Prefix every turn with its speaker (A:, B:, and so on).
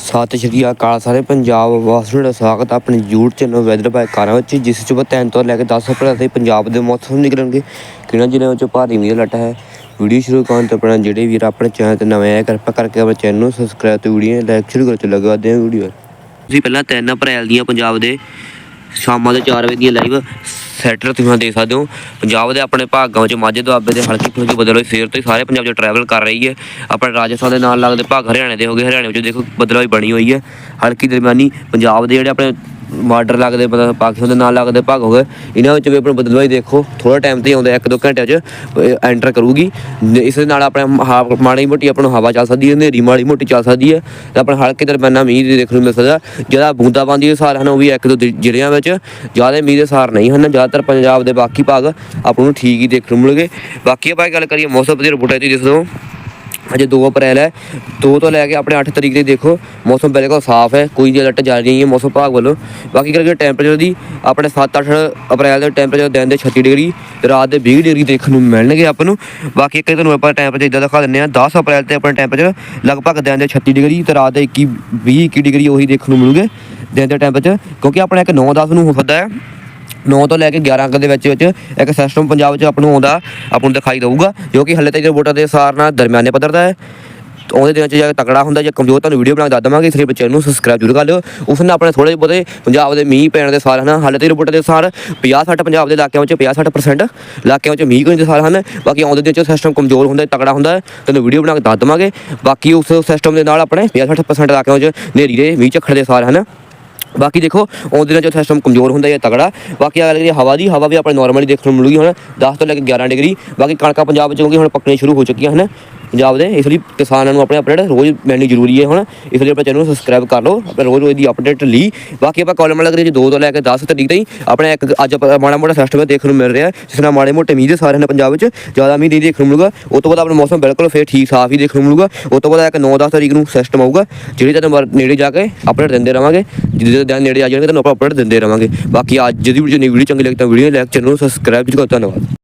A: ਸਤਿ ਸ਼੍ਰੀ ਅਕਾਲ ਸਾਰੇ ਪੰਜਾਬ ਵਾਸੀਆਂ ਦਾ ਸਵਾਗਤ ਆਪਣੇ YouTube ਚੈਨਲ ਵੈਦਰ ਬਾਈ ਕਾਰਾਂ ਵਿੱਚ, ਜਿਸ ਚ ਬਤੈਨ ਤੋਂ ਲੈ ਕੇ 10 ਅਪ੍ਰੈਲ ਤੱਕ ਪੰਜਾਬ ਦੇ ਮੌਸਮ ਨਿਕਲਣਗੇ। ਕਿਹਨਾਂ ਜ਼ਿਲ੍ਹਿਆਂ ਵਿੱਚ ਭਾਰੀ ਮੀਂਹ ਦਾ ਲੱਟਾ ਹੈ? ਵੀਡੀਓ ਸ਼ੁਰੂ ਕਰਨ ਤੋਂ ਪਹਿਲਾਂ ਜਿਹੜੇ ਵੀਰ ਆਪਣੇ ਚੈਨਲ ਤੇ ਨਵੇਂ ਆਏ, ਕਿਰਪਾ ਕਰਕੇ ਆਪਣੇ ਚੈਨਲ ਨੂੰ ਸਬਸਕ੍ਰਾਈਬ ਤੇ ਵੀਡੀਓ ਲਾਈਕ ਸ਼ੁਰੂ ਕਰ ਤੇ ਲਗਾ ਦਿਆਂ ਵੀਡੀਓ ਤੁਸੀਂ ਪਹਿਲਾਂ 3 ਅਪ੍ਰੈਲ ਦੀਆਂ ਪੰਜਾਬ ਦੇ ਸ਼ਾਮਾਂ ਦੇ 4 ਵਜੇ ਦੀ ਲਾਈਵ ਸੈਟਰ ਤੁਸੀਂ ਦੇਖ ਸਕਦੇ ਹੋ। ਪੰਜਾਬ ਦੇ ਆਪਣੇ ਭਾਗਾਂ ਵਿੱਚ ਮਾਝੇ ਦੁਆਬੇ ਦੇ ਹਲਕੀ ਫੁਲਕੀ ਬਦਲ ਹੋਈ ਫੇਰ ਤੋਂ ਹੀ ਸਾਰੇ ਪੰਜਾਬ 'ਚ ਟਰੈਵਲ ਕਰ ਰਹੀ ਹੈ। ਆਪਣੇ ਰਾਜਸਥਾਨ ਦੇ ਨਾਲ ਲੱਗਦੇ ਭਾਗ ਹਰਿਆਣੇ ਦੇ ਹੋ ਗਏ। ਹਰਿਆਣੇ ਵਿੱਚ ਦੇਖੋ ਬਦਲਾਅ ਬਣੀ ਹੋਈ ਹੈ। ਹਲਕੀ ਦਰਮਿਆਨੀ ਪੰਜਾਬ ਦੇ ਜਿਹੜੇ ਆਪਣੇ ਬਾਰਡਰ ਲੱਗਦੇ ਮਤਲਬ ਪਾਕਿਸਤਾਨ ਦੇ ਨਾਲ ਲੱਗਦੇ ਭਾਗ ਹੋ ਗਏ। ਇਹਨਾਂ ਵਿੱਚ ਵੀ ਆਪਣਾ ਬਦਲਵਾਈ ਦੇਖੋ। ਥੋੜਾ ਟਾਈਮ ਤੇ ਆਉਂਦਾ, ਇੱਕ ਦੋ ਘੰਟਿਆਂ 'ਚ ਐਂਟਰ ਕਰੂਗੀ। ਇਸ ਦੇ ਨਾਲ ਆਪਣੇ ਹਾ- ਮਾੜੀ ਮੋਟੀ ਆਪਾਂ ਨੂੰ ਹਵਾ ਚੱਲ ਸਕਦੀ ਹੈ, ਹਨੇਰੀ ਮਾੜੀ ਮੋਟੀ ਚੱਲ ਸਕਦੀ ਹੈ। ਤੇ ਆਪਣਾ ਹਲਕੇ ਦਰਮਿਆਨਾ ਮੀਂਹ ਦੇ ਦੇਖਣ ਨੂੰ ਮਿਲ ਸਕਦਾ। ਜਿਹੜਾ ਬੂੰਦਾਬਾਂਦੀ ਦੇ ਸਾਰ ਹਨ, ਉਹ ਵੀ ਇੱਕ ਦੋ ਦਿ- ਜ਼ਿਲ੍ਹਿਆਂ ਵਿੱਚ ਜ਼ਿਆਦਾ ਮੀਂਹ ਦੇ ਸਾਰ ਨਹੀਂ ਹਨ। ਜ਼ਿਆਦਾਤਰ ਪੰਜਾਬ ਦੇ ਬਾਕੀ ਭਾਗ ਆਪਾਂ ਨੂੰ ਠੀਕ ਹੀ ਦੇਖਣ ਨੂੰ ਮਿਲਣਗੇ। ਬਾਕੀ ਆਪਾਂ ਗੱਲ ਕਰੀਏ, ਮੌਸਮ ਦੀ ਰਿਪੋਰਟ ਹੈ ਜਿਸ ਤੋਂ ਅਜੇ 2 ਅਪ੍ਰੈਲ ਹੈ। 2 ਤੋਂ ਲੈ ਕੇ ਆਪਣੇ 8 ਤਰੀਕ ਦੇ ਦੇਖੋ, ਮੌਸਮ ਬਿਲਕੁਲ ਸਾਫ਼ ਹੈ, ਕੋਈ ਅਲਰਟ ਜਾਰੀ ਨਹੀਂ ਹੈ ਮੌਸਮ ਵਿਭਾਗ ਵੱਲੋਂ। ਬਾਕੀ ਕਰਕੇ ਟੈਂਪਰੇਚਰ ਦੀ, ਆਪਣੇ 7-8 ਅਪ੍ਰੈਲ ਦੇ ਟੈਂਪਰੇਚਰ ਦਿਨ ਦੇ 36 ਡਿਗਰੀ ਤੇ ਰਾਤ ਦੇ 20 ਡਿਗਰੀ ਦੇਖਣ ਨੂੰ ਮਿਲਣਗੇ ਆਪਾਂ ਨੂੰ। ਬਾਕੀ ਇੱਕ ਤੁਹਾਨੂੰ ਆਪਾਂ ਟੈਂਪਰੇਚਰ ਇਦਾਂ ਦਿਖਾ ਦਿੰਦੇ ਆ 10 ਅਪ੍ਰੈਲ ਤੇ ਆਪਣਾ ਟੈਂਪਰੇਚਰ ਲਗਭਗ ਦਿਨ ਦੇ 36 ਡਿਗਰੀ ਤੇ ਰਾਤ ਦੇ 21 20 21 ਡਿਗਰੀ ਉਹੀ ਦੇਖਣ ਨੂੰ ਮਿਲੂਗੇ ਦਿਨ ਦੇ ਟੈਂਪਰੇਚਰ ਕਿਉਂਕਿ ਆਪਣੇ ਇੱਕ 9-10 ਨੂੰ ਹੋ ਸਕਦਾ ਹੈ। 9 ਤੋਂ ਲੈ ਕੇ 11 ਅੰਕ ਦੇ ਵਿੱਚ ਵਿੱਚ ਇੱਕ ਸਿਸਟਮ ਪੰਜਾਬ 'ਚ ਆਪ ਨੂੰ ਆਉਂਦਾ ਆਪ ਨੂੰ ਦਿਖਾਈ ਦੇਊਗਾ ਜੋ ਕਿ ਹੱਲੇ ਤੱਕ ਰਿਪੋਰਟਾਂ ਦੇ ਅਨੁਸਾਰ ਨਾਲ ਦਰਮਿਆਨੇ ਪੱਧਰ ਦਾ ਹੈ। ਆਉਂਦੇ ਉਹਦੇ ਦਿਨਾਂ 'ਚ ਜੇ ਤਕੜਾ ਹੁੰਦਾ ਜਾਂ ਕਮਜ਼ੋਰ ਤੁਹਾਨੂੰ ਵੀਡੀਓ ਬਣਾ ਕੇ ਦੱਸ ਦੇਵਾਂਗੇ ਇਸ ਲਈ ਬੱਚੇ ਨੂੰ ਸਬਸਕ੍ਰਾਈਬ ਜ਼ਰੂਰ ਕਰ ਲਿਓ। ਉਸ ਨਾਲ ਆਪਣੇ ਥੋੜੇ ਬਹੁਤੇ ਪੰਜਾਬ ਦੇ ਮੀਂਹ ਪੈਣ ਦੇ ਸਾਰ ਹਨ। ਹਾਲੇ ਤੇ ਰਿਪੋਰਟ ਦੇ ਅਨੁਸਾਰ 50-60 ਪੰਜਾਬ ਦੇ ਇਲਾਕਿਆਂ ਵਿੱਚ 50-60% ਇਲਾਕਿਆਂ ਵਿੱਚ ਮੀਂਹ ਕੋਈ ਦੇ ਸਾਰ ਹਨ। ਬਾਕੀ ਆਉਂਦੇ ਦਿਨ 'ਚ ਸਿਸਟਮ ਕਮਜ਼ੋਰ ਹੁੰਦਾ ਤਕੜਾ ਹੁੰਦਾ ਹੈ, ਤੁਹਾਨੂੰ ਵੀਡੀਓ ਬਣਾ ਕੇ ਦੱਸ ਦੇਵਾਂਗੇ। ਬਾਕੀ ਉਸ ਸਿਸਟਮ ਦੇ ਨਾਲ ਆਪਣੇ 50-60% ਇਲਾਕਿਆਂ ਵਿੱਚ ਹਨੇਰੀ ਦੇ ਮੀਂਹ ਝੱਖੜ ਦੇ ਸਾਰ ਹਨ। ਬਾਕੀ ਦੇਖੋ ਆਉਂਦੇ ਦਿਨਾਂ 'ਚ ਸਿਸਟਮ ਕਮਜ਼ੋਰ ਹੁੰਦਾ ਜਾਂ ਤਗੜਾ ਬਾਕੀ ਆ ਜਿਹੜੀ ਹਵਾ ਦੀ, ਹਵਾ ਵੀ ਆਪਣੇ ਨਾਰਮਲੀ ਦੇਖਣ ਨੂੰ ਮਿਲੂਗੀ ਹੁਣ 10 ਤੋਂ ਲੈ ਕੇ 11 ਡਿਗਰੀ, ਬਾਕੀ ਕਣਕਾਂ ਪੰਜਾਬ 'ਚ ਕਿਉਂਕਿ ਹੁਣ ਪੱਕਣੀਆਂ ਸ਼ੁਰੂ ਹੋ ਚੁੱਕੀਆਂ ਹਨ। ਪੰਜਾਬ ਦੇ, ਇਸ ਲਈ ਕਿਸਾਨਾਂ ਨੂੰ ਆਪਣੇ ਅਪਡੇਟ ਰੋਜ਼ ਮਿਲਣੀ ਜ਼ਰੂਰੀ ਹੈ ਹੁਣ, ਇਸ ਲਈ ਆਪਣੇ ਚੈਨਲ ਨੂੰ ਸਬਸਕ੍ਰਾਈਬ ਕਰ ਲਓ, ਆਪਣੇ ਰੋਜ਼ ਰੋਜ਼ ਦੀ ਅਪਡੇਟ ਲਈ। ਬਾਕੀ ਆਪਾਂ ਕਾਲਮ ਲੱਗ ਰਹੀ ਜੀ 2 ਤੋਂ ਲੈ ਕੇ 10 ਤਰੀਕ ਤਾਈਂ, ਆਪਣੇ ਇੱਕ ਅੱਜ ਆਪਾਂ ਮਾੜਾ ਮੋਟਾ ਸਿਸਟਮ ਦੇਖਣ ਨੂੰ ਮਿਲ ਰਿਹਾ, ਜਿਸ ਨਾਲ ਮਾੜੇ ਮੋਟੇ ਮੀਂਹ ਦੇ ਸਾਰੇ ਨੇ ਪੰਜਾਬ ਵਿੱਚ, ਜ਼ਿਆਦਾ ਮੀਂਹ ਨਹੀਂ ਦੇਖਣ ਨੂੰ ਮਿਲੂਗਾ ਉਸ ਤੋਂ ਬਾਅਦ ਆਪਣਾ ਮੌਸਮ ਬਿਲਕੁਲ ਫੇਰ ਠੀਕ ਸਾਫ਼ ਹੀ ਦੇਖਣ ਨੂੰ ਮਿਲੂਗਾ ਉਸ ਤੋਂ ਬਾਅਦ ਇੱਕ 9-10 ਤਰੀਕ ਨੂੰ ਸਿਸਟਮ ਆਊਗਾ, ਜਿਹੜੀ ਤੁਹਾਨੂੰ ਨੇੜੇ ਜਾ ਕੇ ਅਪਡੇਟ ਦਿੰਦੇ ਰਵਾਂਗੇ, ਜਿਹਦੇ ਦਿਨ ਨੇੜੇ ਆ ਜਾਣਗੇ, ਤੁਹਾਨੂੰ ਆਪਾਂ ਅਪਡੇਟ ਦਿੰਦੇ ਰਵਾਂਗੇ। ਬਾਕੀ ਅੱਜ ਦੀ ਵੀਡੀਓ ਚੰਗੀ ਲੱਗੀ ਤਾਂ ਵੀਡੀਓ ਲਾਈਕ ਚੈਨਲ ਨੂੰ ਸਬਸਕ੍ਰਾਈਬ ਜ਼ਰੂਰ ਕਰੋ ਧੰਨਵਾਦ।